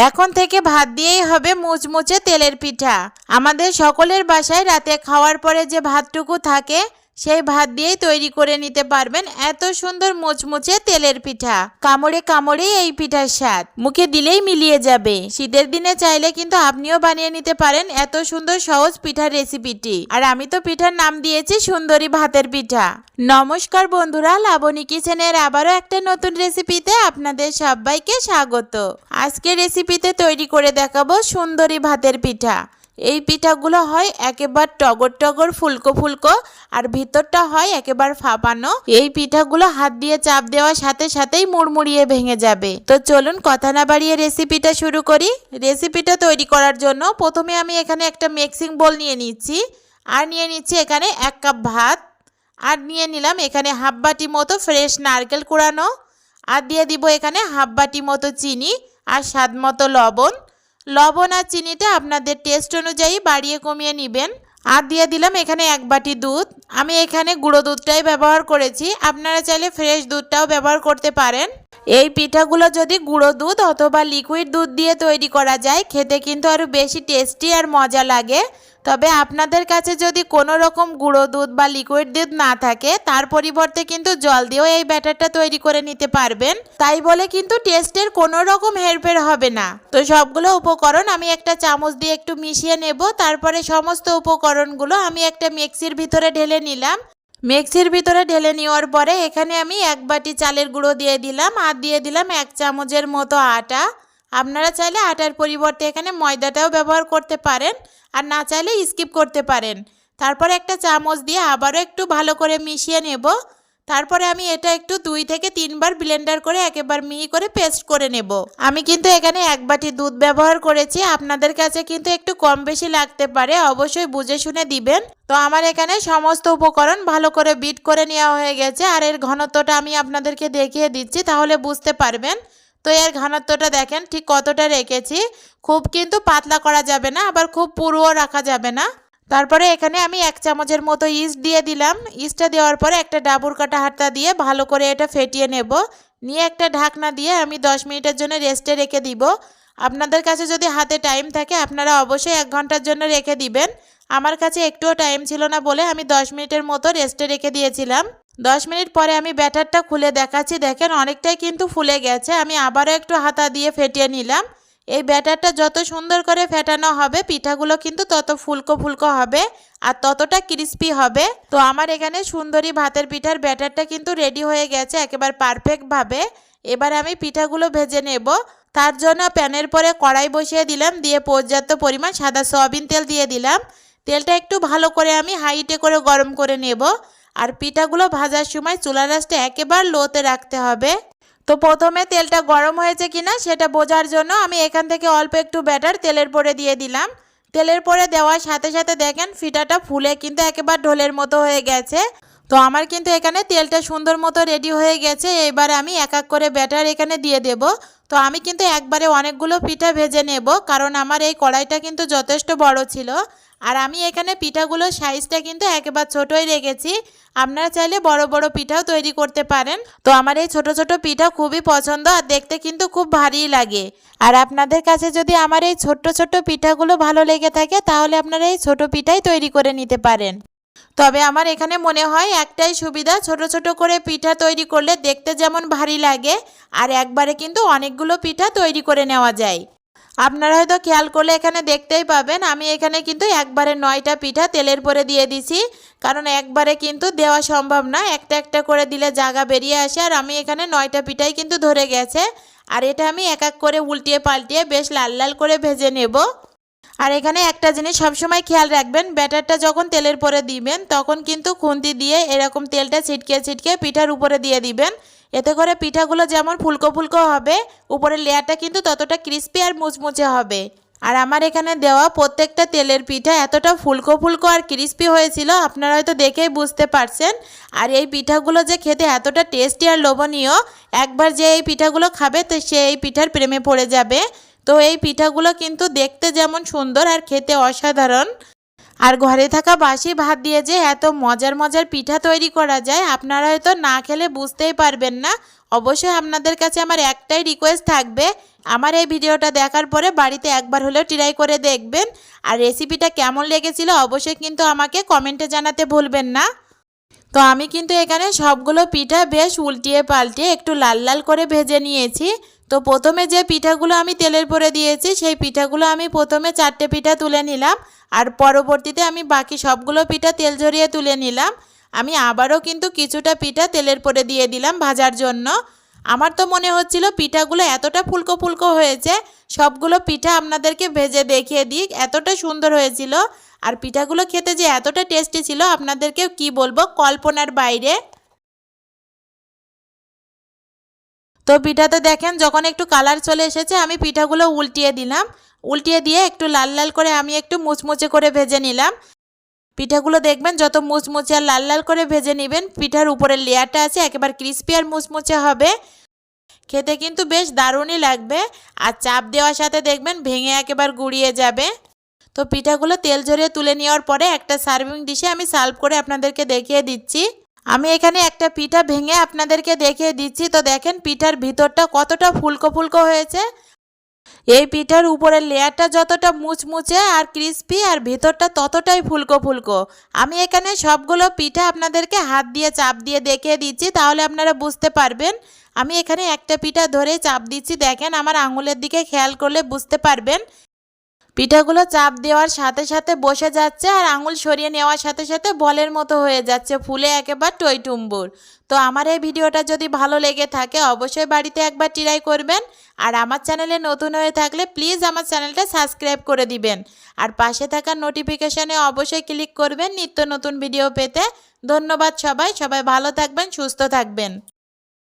এখন থেকে ভাত দিয়েই হবে মুচমুচে তেলের পিঠা। আমাদের সকলের বাসায় রাতে খাওয়ার পরে যে ভাতটুকু থাকে সেই ভাত দিয়েই তৈরি করে নিতে পারবেন এত সুন্দর মুচমুচে তেলের পিঠা। কামড়ে কামড়েই এই পিঠার স্বাদ। মুখে দিলেই মিলিয়ে যাবে। শীতের দিনে চাইলে কিন্তু আপনিও বানিয়ে নিতে পারেন এত সুন্দর সহজ পিঠার রেসিপিটি। আর আমি তো পিঠার নাম দিয়েছি সুন্দরী ভাতের পিঠা। নমস্কার বন্ধুরা, লাবণী কিচেনের আবারও একটা নতুন রেসিপিতে আপনাদের সবাইকে স্বাগত। আজকে রেসিপিতে তৈরি করে দেখাবো সুন্দরী ভাতের পিঠা। এই পিঠাগুলো হয় একেবার টগর টগর, ফুলকো ফুলকো, আর ভিতরটা হয় একেবার ফাঁপানো এই পিঠাগুলো হাত দিয়ে চাপ দেওয়ার সাথে সাথেই মুড়মুড়িয়ে ভেঙে যাবে। তো চলুন কথা না বাড়িয়ে রেসিপিটা শুরু করি। রেসিপিটা তৈরি করার জন্য প্রথমে আমি এখানে একটা মিক্সিং বোল নিয়ে নিচ্ছি। আর নিয়ে নিচ্ছি এখানে এক কাপ ভাত। আর নিয়ে নিলাম এখানে হাফ বাটি মতো ফ্রেশ নারকেল কুড়ানো। আর দিয়ে দিব এখানে হাফ বাটি মতো চিনি আর স্বাদ মতো লবণ। লবণ আর চিনিটা আপনাদের টেস্ট অনুযায়ী বাড়িয়ে কমিয়ে নেবেন। আর দিয়ে দিলাম এখানে এক বাটি দুধ। আমি এখানে গুঁড়ো দুধটাই ব্যবহার করেছি। আপনারা চাইলে ফ্রেশ দুধটাও ব্যবহার করতে পারেন। এই পিঠাগুলো যদি গুঁড়ো দুধ অথবা লিকুইড দুধ দিয়ে তৈরি করা যায়, খেতে কিন্তু আরও বেশি টেস্টি আর মজা লাগে। তবে আপনাদের কাছে যদি কোনো রকম গুঁড়ো দুধ বা লিকুইড দুধ না থাকে, তার পরিবর্তে কিন্তু জল দিয়েও এই ব্যাটারটা তৈরি করে নিতে পারবেন। তাই বলে কিন্তু টেস্টের কোনো রকম হেরফের হবে না। তো সবগুলো উপকরণ আমি একটা চামচ দিয়ে একটু মিশিয়ে নেব। তারপরে সমস্ত উপকরণগুলো আমি একটা মিক্সির ভিতরে ঢেলে নিলাম। মিক্সির ভিতরে ঢেলে নেওয়ার পরে এখানে আমি এক বাটি চালের গুঁড়ো দিয়ে দিলাম আর দিয়ে দিলাম এক চামচের মতো আটা। আপনারা চাইলে আটার পরিবর্তে এখানে ময়দাটাও ব্যবহার করতে পারেন আর না চাইলে স্কিপ করতে পারেন। তারপর একটা চামচ দিয়ে আবারও একটু ভালো করে মিশিয়ে নেব। তারপরে আমি এটা একটু দুই থেকে তিনবার ব্লেন্ডার করে একেবারে মিহি করে পেস্ট করে নেব। আমি কিন্তু এখানে এক বাটি দুধ ব্যবহার করেছি। আপনাদের কাছে কিন্তু একটু কম বেশি লাগতে পারে, অবশ্যই বুঝে শুনে দিবেন। তো আমার এখানে সমস্ত উপকরণ ভালো করে বিট করে নেওয়া হয়ে গেছে। আর এর ঘনত্বটা আমি আপনাদেরকে দেখিয়ে দিচ্ছি, তাহলে বুঝতে পারবেন। তো এর ঘনত্বটা দেখেন, ঠিক কতটা রেখেছি? খুব কিন্তু পাতলা করা যাবে না, আবার খুব পুরোও রাখা যাবে না। তারপরে এখানে আমি এক চামচের মতো ইস্ট দিয়ে দিলাম। ইস্টটা দেওয়ার পরে একটা ডাবুর কাটা হাতটা দিয়ে ভালো করে এটা ফেটিয়ে নেব। নিয়ে একটা ঢাকনা দিয়ে আমি দশ মিনিটের জন্য রেস্টে রেখে দিব। আপনাদের কাছে যদি হাতে টাইম থাকে, আপনারা অবশ্যই এক ঘণ্টার জন্য রেখে দিবেন। আমার কাছে একটুও টাইম ছিল না বলে আমি দশ মিনিটের মতো রেস্টে রেখে দিয়েছিলাম। দশ মিনিট পরে আমি ব্যাটারটা খুলে দেখাচ্ছি। দেখেন অনেকটাই কিন্তু ফুলে গেছে। আমি আবারও একটু হাতা দিয়ে ফেটিয়ে নিলাম। এই ব্যাটারটা যত সুন্দর করে ফেটানো হবে, পিঠাগুলো কিন্তু তত ফুলকো ফুলকো হবে আর ততটা ক্রিস্পি হবে। তো আমার এখানে সুন্দরী ভাতের পিঠার ব্যাটারটা কিন্তু রেডি হয়ে গেছে একেবারে পারফেক্টভাবে এবার আমি পিঠাগুলো ভেজে নেব। তার জন্য প্যানের পরে কড়াই বসিয়ে দিলাম, দিয়ে পর্যাপ্ত পরিমাণ সাদা সয়াবিন তেল দিয়ে দিলাম। তেলটা একটু ভালো করে আমি হাইটে করে গরম করে নেব। আর পিঠাগুলো ভাজার সময় চুলা রাসটা একেবারে লোতে রাখতে হবে। তো প্রথমে তেলটা গরম হয়েছে কিনা সেটা বোঝার জন্য আমি এখান থেকে অল্প একটু ব্যাটার তেলের পরে দিয়ে দিলাম। তেলের পরে দেওয়ার সাথে সাথে দেখেন ফিটাটা ফুলে কিন্তু একেবারে ঢোলের মতো হয়ে গেছে। তো আমার কিন্তু এখানে তেলটা সুন্দর মতো রেডি হয়ে গেছে। এবার আমি এক এক করে ব্যাটার এখানে দিয়ে দেব। তো আমি কিন্তু একবারে অনেকগুলো পিঠা ভেজে নেব, কারণ আমার এই কড়াইটা কিন্তু যথেষ্ট বড় ছিল। আর আমি এখানে পিঠাগুলোর সাইজটা কিন্তু একেবারে ছোটোই রেখেছি। আপনারা চাইলে বড় বড় পিঠাও তৈরি করতে পারেন। তো আমার এই ছোট ছোট পিঠা খুবই পছন্দ আর দেখতে কিন্তু খুব ভারী লাগে। আর আপনাদের কাছে যদি আমার এই ছোট্ট ছোট্ট পিঠাগুলো ভালো লেগে থাকে, তাহলে আপনারা এই ছোট পিঠাই তৈরি করে নিতে পারেন। তবে আমার এখানে মনে হয় একটাই সুবিধা, ছোট ছোট করে পিঠা তৈরি করলে দেখতে যেমন ভারী লাগে, আর একবারে কিন্তু অনেকগুলো পিঠা তৈরি করে নেওয়া যায়। আপনারা হয়তো খেয়াল করলে এখানে দেখতেই পাবেন, আমি এখানে কিন্তু একবারে নয়টা পিঠা তেলের পরে দিয়ে দিছি। কারণ একবারে কিন্তু দেওয়া সম্ভব না, একটা একটা করে দিলে জায়গা বেরিয়ে আসে, আর আমি এখানে নয়টা পিঠাই কিন্তু ধরে গেছে। আর এটা আমি এক এক করে উল্টিয়ে পাল্টিয়ে বেশ লাল লাল করে ভেজে নেব। আর এখানে একটা জিনিস সবসময় খেয়াল রাখবেন, ব্যাটারটা যখন তেলের পরে দিবেন, তখন কিন্তু খুন্তি দিয়ে এরকম তেলটা ছিটকে ছিটকে পিঠার উপরে দিয়ে দিবেন। এতে করে পিঠাগুলো যেমন ফুলকো ফুলকো হবে, উপরের লেয়ারটা কিন্তু ততটা ক্রিস্পি আর মুচমুচে হবে। আর আমার এখানে দেওয়া প্রত্যেকটা তেলের পিঠা এতটা ফুলকো ফুলকো আর ক্রিস্পি হয়েছিল, আপনারা হয়তো দেখেই বুঝতে পারছেন। আর এই পিঠাগুলো যে খেতে এতটা টেস্টি আর লোভনীয়, একবার যে এই পিঠাগুলো খাবে তো সে এই পিঠার প্রেমে পড়ে যাবে। তো এই পিঠাগুলো কিন্তু দেখতে যেমন সুন্দর আর খেতে অসাধারণ। আর ঘরে থাকা বাসি ভাত দিয়ে যে এত মজার মজার পিঠা তৈরি করা যায়, আপনারা হয়তো না খেলে বুঝতেই পারবেন না। অবশ্যই আপনাদের কাছে আমার একটাই রিকোয়েস্ট থাকবে, আমার এই ভিডিওটা দেখার পরে বাড়িতে একবার হলেও ট্রাই করে দেখবেন। আর রেসিপিটা কেমন লেগেছিল অবশ্যই কিন্তু আমাকে কমেন্টে জানাতে ভুলবেন না। তো আমি কিন্তু এখানে সবগুলো পিঠা বেশ উল্টিয়ে পাল্টিয়ে একটু লাল লাল করে ভেজে নিয়েছি। তো প্রথমে যে পিঠাগুলো আমি তেলের পরে দিয়েছি, সেই পিঠাগুলো আমি প্রথমে চারটে পিঠা তুলে নিলাম আর পরবর্তীতে আমি বাকি সবগুলো পিঠা তেল ঝরিয়ে তুলে নিলাম। আমি আবারও কিন্তু কিছুটা পিঠা তেলের পরে দিয়ে দিলাম ভাজার জন্য। আমার তো মনে হচ্ছিল পিঠাগুলো এতটা ফুলকো ফুলকো হয়েছে, সবগুলো পিঠা আপনাদেরকে ভেজে দেখিয়ে দিই এতটা সুন্দর হয়েছিল। আর পিঠাগুলো খেতে যে এতটা টেস্টি ছিল আপনাদেরকে কি বলব কল্পনার বাইরে। তো পিঠাতে দেখেন, যখন একটু কালার চলে এসেছে, আমি পিঠাগুলো উল্টিয়ে দিলাম। উল্টিয়ে দিয়ে একটু লাল লাল করে আমি একটু মুচমুচে করে ভেজে নিলাম। পিঠাগুলো দেখবেন, যত মুচমুচে আর লাল লাল করে ভেজে নেবেন, পিঠার উপরের লেয়ারটা আছে, একেবারে ক্রিস্পি আর মুচমুচে হবে। খেতে কিন্তু বেশ দারুণই লাগবে। আর চাপ দেওয়ার সাথে দেখবেন, ভেঙে একেবারে গুড়িয়ে যাবে। তো পিঠাগুলো তেল ঝরিয়ে তুলে নেওয়ার পরে একটা সার্ভিং ডিশে আমি সার্ভ করে আপনাদেরকে দেখিয়ে দিচ্ছি। আমি এখানে একটা পিঠা ভেঙে আপনাদেরকে দেখিয়ে দিচ্ছি। তো দেখেন পিঠার ভিতরটা কতটা ফুলকো ফুলকো হয়েছে। এই পিঠার উপরের লেয়ারটা যতটা মুচমুচে আর ক্রিস্পি আর ভিতরটা ততটাই ফুলকো ফুলকো। আমি এখানে সবগুলো পিঠা আপনাদেরকে হাত দিয়ে চাপ দিয়ে দেখিয়ে দিচ্ছি, তাহলে আপনারা বুঝতে পারবেন। আমি এখানে একটা পিঠা ধরে চাপ দিচ্ছি। দেখেন আমার আঙুলের দিকে খেয়াল করলে বুঝতে পারবেন। পিঠাগুলো চাপ দেওয়ার সাথে সাথে বসে যাচ্ছে আর আঙুল সরিয়ে নেওয়ার সাথে সাথে বলের মতো হয়ে যাচ্ছে ফুলে একেবারে টইটুম্বুর তো আমার এই ভিডিওটা যদি ভালো লেগে থাকে অবশ্যই বাড়িতে একবার ট্রাই করবেন আর আমার চ্যানেলে নতুন হয়ে থাকলে প্লিজ আমার চ্যানেলটা সাবস্ক্রাইব করে দিবেন। আর পাশে থাকা নোটিফিকেশনে অবশ্যই ক্লিক করবেন নিত্য নতুন ভিডিও পেতে। ধন্যবাদ সবাই সবাই ভালো থাকবেন, সুস্থ থাকবেন।